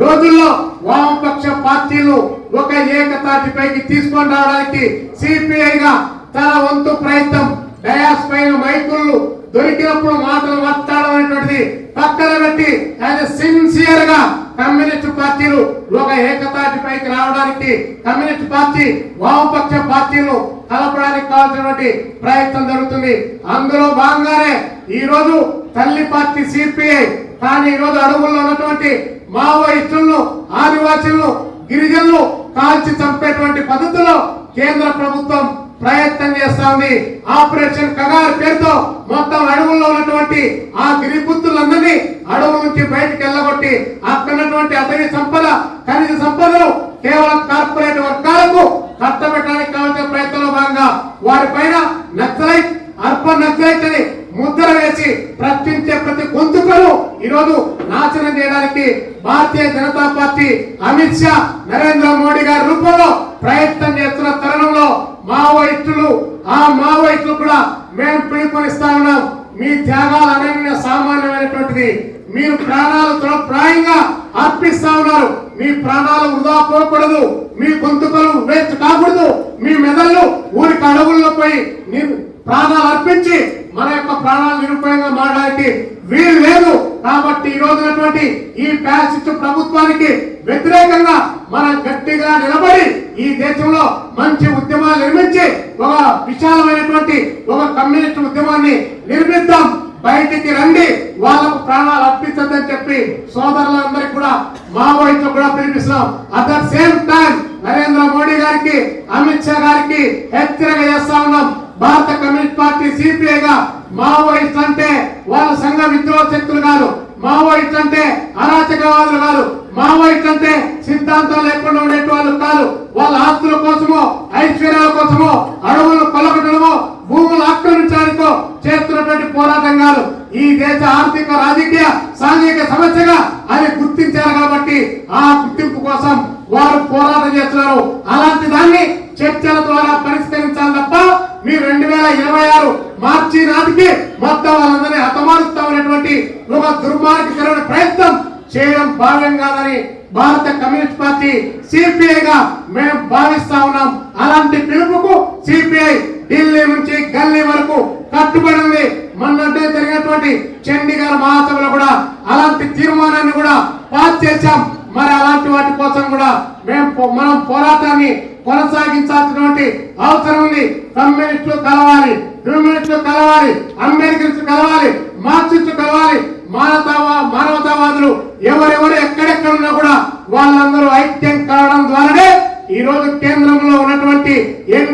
రోజుల్లో వామపక్ష పార్టీలు ఒక ఏకతాటిపైకి తీసుకొని రావడానికి సిపిఐగా తన వంతు ప్రయత్నం డయాస్ పైన మైకులు దొరికినప్పుడు మాటలు మాట్లాడడం అనేటువంటిది పక్కన పెట్టి ఆయన సిన్సియర్గా కమ్యూనిస్ట్ పార్టీలు ఒక ఏకతాటిపైకి రావడానికి కమ్యూనిస్ట్ పార్టీ వామపక్ష పార్టీలు కలపడానికి కావాల్సినటువంటి ప్రయత్నం జరుగుతుంది. అందులో భాగంగానే ఈ రోజు తల్లి పార్టీ సిపిఐ కానీ ఈ రోజు అడుగుల్లో ఉన్నటువంటి మావోయిస్టులను ఆదివాసులను గిరిజనులు కాల్చి చంపేటువంటి పద్ధతిలో కేంద్ర ప్రభుత్వం ప్రయత్నం చేస్తా ఉంది ఆపరేషన్ కగార్ పేరుతో మొత్తం అడవుల్లో ఉన్నటువంటి ఆ గిరిపుత్రులందరినీ అడవుల నుంచి బయటికి వెళ్ళగొట్టి అక్కడ ఉన్నటువంటి సంపద ఖనిజ సంపదలు కేవలం కార్పొరేట్ వర్గాలకు కట్టబెట్టడానికి కావాల్సిన ప్రయత్నంలో భాగంగా వారిపైన నక్సలైట్ అర్బన్ నక్సలైట్ అని ముద్ర వేసి ప్రశ్నించే ఈరోజు నాశనం చేయడానికి భారతీయ జనతా పార్టీ అమిత్ షా నరేంద్ర మోడీ గారి రూపంలో ప్రయత్నం చేస్తున్న తరుణంలో మావోయిస్టులు ఆ మావోయిస్టులు కూడా మేము పిలుపునిస్తా ఉన్నాం. మీ త్యాగాలు అనన్య సామాన్యమైనటువంటిది. మీరు ప్రాణాలు ప్రాయంగా అర్పిస్తా ఉన్నారు. మీ ప్రాణాలు వృధా పోకూడదు. మీ గొంతుకలు వేస్ట్ కాకూడదు. మీ మెదళ్ళు ఊరికి అడవుల్లో పోయి ప్రాణాలు అర్పించి మన యొక్క ప్రాణాలు నిరుపయోగంగా మారడానికి వీలు లేదు. కాబట్టి ఈ రోజునటువంటి ఈ ప్యాసిస్ట్ ప్రభుత్వానికి వ్యతిరేకంగా మనం గట్టిగా నిలబడి ఈ దేశంలో మంచి ఉద్యమాలు నిర్మించి ఒక విశాలమైనటువంటి ఒక కమ్యూనిస్ట్ ఉద్యమాన్ని నిర్మిద్దాం. బయటికి రండి. వాళ్ళకు ప్రాణాలు అర్పించద్దని చెప్పి సోదరులందరికీ కూడా మావోయిస్టులు కూడా పిలిపిస్తున్నాం. At the same time Narendra Modi గారికి అమిత్ షా గారికి హెచ్చరిక చేస్తా ఉన్నాం. భారత కమ్యూనిస్ట్ పార్టీ సిపిఐ గా మావోయిస్ట్ అంటే వాళ్ళ సంఘ విద్రోహ శక్తులు కాదు. మావోయిస్ట్ అంటే అరాచకవాదులు కాదు. మావోయిస్ట్ అంటే సిద్ధాంతం లేకుండా ఉండేటి వాళ్ళు కాదు. వాళ్ళ ఆస్తుల కోసమో ఐశ్వర్యాల కోసమో అడవులను కొలగటమో భూములు ఆక్రమించడానికో చేస్తున్నటువంటి పోరాటం కాదు. ఈ దేశ ఆర్థిక రాజకీయ సాంఘిక సమస్యగా అది గుర్తించారు కాబట్టి ఆ గుర్తింపు కోసం వారు పోరాటం చేస్తున్నారు. అలాంటి దాన్ని చర్చల ద్వారా పరిష్కరించాలి తప్ప మీరు రెండు వేల ఇరవై ఆరు మార్చి నాటికి మొత్తం వాళ్ళందరినీ హతమారుస్తామనేటువంటి ఒక దుర్మార్గకరమైన ప్రయత్నం చేయడం భావ్యం కాదని భారత కమ్యూనిస్ట్ పార్టీ సిపిఐ గా మేము భావిస్తా ఉన్నాం. అలాంటి పిలుపుకు సిపిఐ ఢిల్లీ నుంచి గల్లీ వరకు కట్టుబడి ఉంది. మొన్నటే జరిగినటువంటి చండీగఢ్ మహాసభలో కూడా అలాంటి తీర్మానాన్ని కూడా పాస్ చేశాం. మరి అలాంటి వాటి కోసం కూడా మేము మనం పోరాటాన్ని కొనసాగించాల్సినటువంటి అవసరం ఉంది. కమ్యూనిస్టులు కలవాలి హ్యూమనిస్టులు కలవాలి అమెరికన్స్ కలవాలి.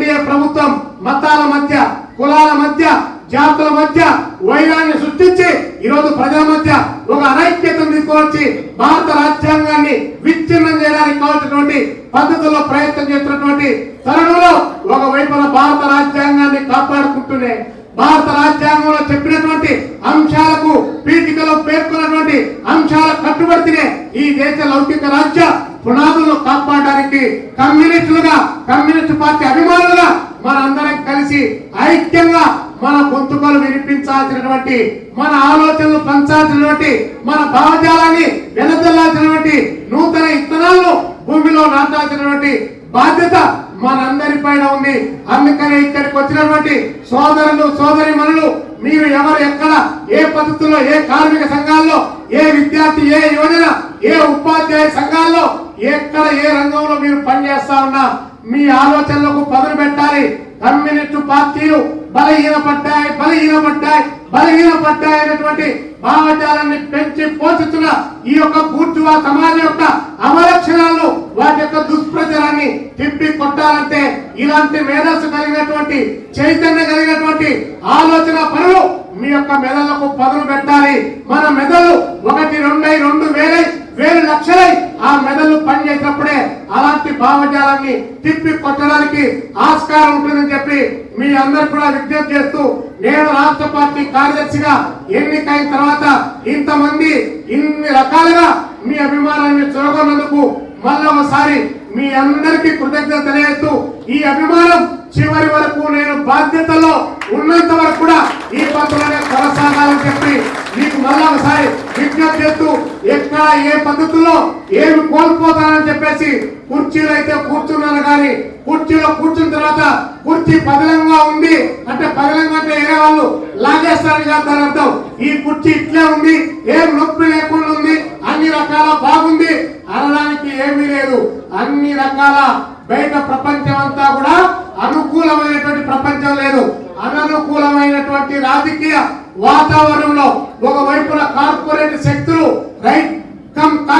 ఎన్డీఏ ప్రభుత్వం మతాల మధ్య కులాల మధ్య జాతుల మధ్య వైరాన్ని సృష్టించి ఈరోజు ప్రజల మధ్య ఒక అనైక్యతను తీసుకొచ్చి భారత రాజ్యాంగాన్ని విచ్ఛిన్నం చేయడానికి కావాల్సినటువంటి పద్ధతుల్లో ప్రయత్నం చేస్తున్నటువంటి తరుణంలో ఒక వైపున భారత రాజ్యాంగాన్ని కాపాడుకుంటూనే భారత రాజ్యాంగంలో చెప్పినటువంటి అంశాలకు పీఠికలో పేర్కొన్నటువంటి అంశాల కట్టుబడితేనే ఈ దేశ లౌకిక రాజ్య పునా కాపాడడానికి కమ్యూనిస్టులుగా కమ్యూనిస్ట్ పార్టీ అభిమానులుగా మనందరం కలిసి ఐక్యంగా మన గొంతుకలు వినిపించాల్సినటువంటి మన ఆలోచనలు పంచాల్సినటువంటి మన భావజాలాన్ని వెనదల్లాల్సినటువంటి నూతన ఇత్తనాలను భూమిలో నాటాల్సినటువంటి బాధ్యత మనందరి పైన ఉంది. అందుకనే ఇక్కడికి వచ్చినటువంటి సోదరులు సోదరి మనులు మీరు ఎవరు ఎక్కడ ఏ పద్ధతిలో ఏ కార్మిక సంఘాల్లో ఏ విద్యార్థి ఏ యువజన ఏ ఉపాధ్యాయ సంఘాల్లో ఎక్కడ ఏ రంగంలో మీరు పనిచేస్తా ఉన్నా మీ ఆలోచనలకు పదులు పెట్టాలి. కమ్యూనిస్టు పార్టీలు బలహీనపడ్డాయి బలహీనపడ్డాయి బలహీనపడ్డాయి అనేటువంటి భావజాలాన్ని పెంచి పోషిస్తున్న ఈ యొక్క బూర్జువా సమాజం యొక్క అవలక్షణాలను వాటి యొక్క దుష్ప్రచారాన్ని తిప్పి కొట్టాలంటే ఇలాంటి మేధస్సు కలిగినటువంటి చైతన్యం కలిగినటువంటి ఆలోచన పనులు మీ యొక్క మెదళ్ళకు పదులు పెట్టాలి. మన మెదళ్ళు ఒకటి రెండు రెండు వేలై వేలు లక్షలై ఆ మెదళ్ళు పనిచేసినప్పుడే అలాంటి భావజాలాన్ని తిప్పి కొట్టడానికి ఆస్కారం ఉంటుందని చెప్పి మీ అందరు కూడా విజ్ఞప్తి చేస్తూ నేను రాష్ట్ర పార్టీ కార్యదర్శిగా ఎన్నికైన తర్వాత ఇంతమంది ఇన్ని రకాలుగా మీ అభిమానాన్ని చూడగొన్నందుకు మళ్ళీ ఒకసారి మీ అందరికీ కృతజ్ఞత తెలియజేస్తూ ఈ అభిమానం చివరి వరకు నేను బాధ్యతలో ఉన్నంత వరకు కూడా ఈ పద్ధతిలోనే కొనసాగాలని చెప్పి మీకు మళ్ళా ఒకసారి విజ్ఞప్తి చేస్తూ ఎక్కడ ఏ పద్ధతుల్లో ఏమి కోల్పోతానని చెప్పేసి కుర్చీలు అయితే కూర్చున్నాను కానీ కుర్చీలో కూర్చున్న తర్వాత కుర్చీ పదలంగా ఉంది. అంటే పదలంగా అంటే వేరే వాళ్ళు లాగేస్తారని చెప్తారు అర్థం. ఈ కుర్చీ ఇట్లే ఉంది ఏం నొప్పి లేకుండా ఉంది అన్ని రకాల బాగుంది. అనడానికి ఏమీ లేదు. అన్ని రకాల బయట ప్రపంచం అంతా కూడా అనుకూలమైనటువంటి ప్రపంచం లేదు. అననుకూలమైనటువంటి రాజకీయ వాతావరణంలో ఒకవైపున కార్పొరేట్ శక్తులు రైట్ కమ్